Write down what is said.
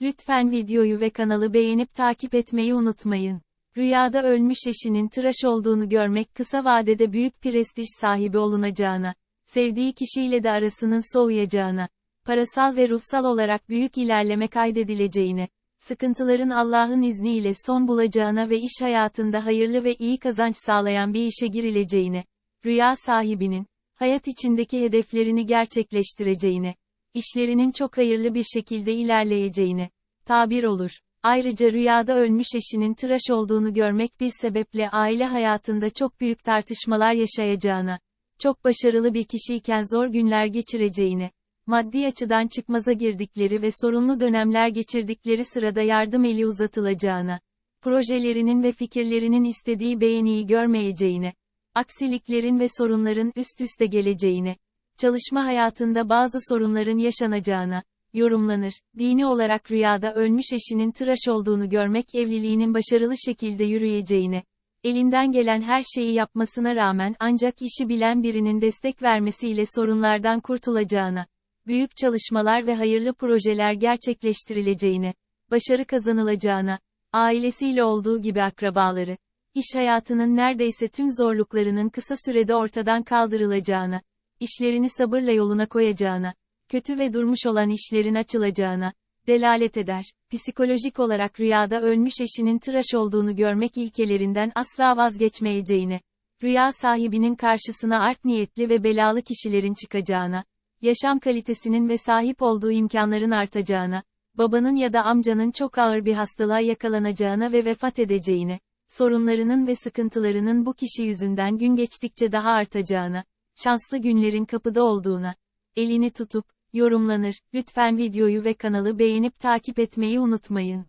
Lütfen videoyu ve kanalı beğenip takip etmeyi unutmayın. Rüyada ölmüş eşinin tıraş olduğunu görmek kısa vadede büyük prestij sahibi olunacağına, sevdiği kişiyle de arasının soğuyacağına, parasal ve ruhsal olarak büyük ilerleme kaydedileceğine, sıkıntıların Allah'ın izniyle son bulacağına ve iş hayatında hayırlı ve iyi kazanç sağlayan bir işe girileceğine, rüya sahibinin, hayat içindeki hedeflerini gerçekleştireceğine, işlerinin çok hayırlı bir şekilde ilerleyeceğine, tabir olur. Ayrıca rüyada ölmüş eşinin tıraş olduğunu görmek bir sebeple aile hayatında çok büyük tartışmalar yaşayacağına, çok başarılı bir kişiyken zor günler geçireceğine, maddi açıdan çıkmaza girdikleri ve sorunlu dönemler geçirdikleri sırada yardım eli uzatılacağına, projelerinin ve fikirlerinin istediği beğeniyi görmeyeceğine, aksiliklerin ve sorunların üst üste geleceğine, çalışma hayatında bazı sorunların yaşanacağına, yorumlanır. Dini olarak rüyada ölmüş eşinin tıraş olduğunu görmek evliliğinin başarılı şekilde yürüyeceğine, elinden gelen her şeyi yapmasına rağmen ancak işi bilen birinin destek vermesiyle sorunlardan kurtulacağına, büyük çalışmalar ve hayırlı projeler gerçekleştirileceğine, başarı kazanılacağına, ailesiyle olduğu gibi akrabaları, iş hayatının neredeyse tüm zorluklarının kısa sürede ortadan kaldırılacağına, işlerini sabırla yoluna koyacağına, kötü ve durmuş olan işlerin açılacağına, delalet eder. Psikolojik olarak rüyada ölmüş eşinin tıraş olduğunu görmek ilkelerinden asla vazgeçmeyeceğine, rüya sahibinin karşısına art niyetli ve belalı kişilerin çıkacağına, yaşam kalitesinin ve sahip olduğu imkanların artacağına, babanın ya da amcanın çok ağır bir hastalığa yakalanacağına ve vefat edeceğine, sorunlarının ve sıkıntılarının bu kişi yüzünden gün geçtikçe daha artacağına, şanslı günlerin kapıda olduğuna, elini tutup, yorumlanır. Lütfen videoyu ve kanalı beğenip takip etmeyi unutmayın.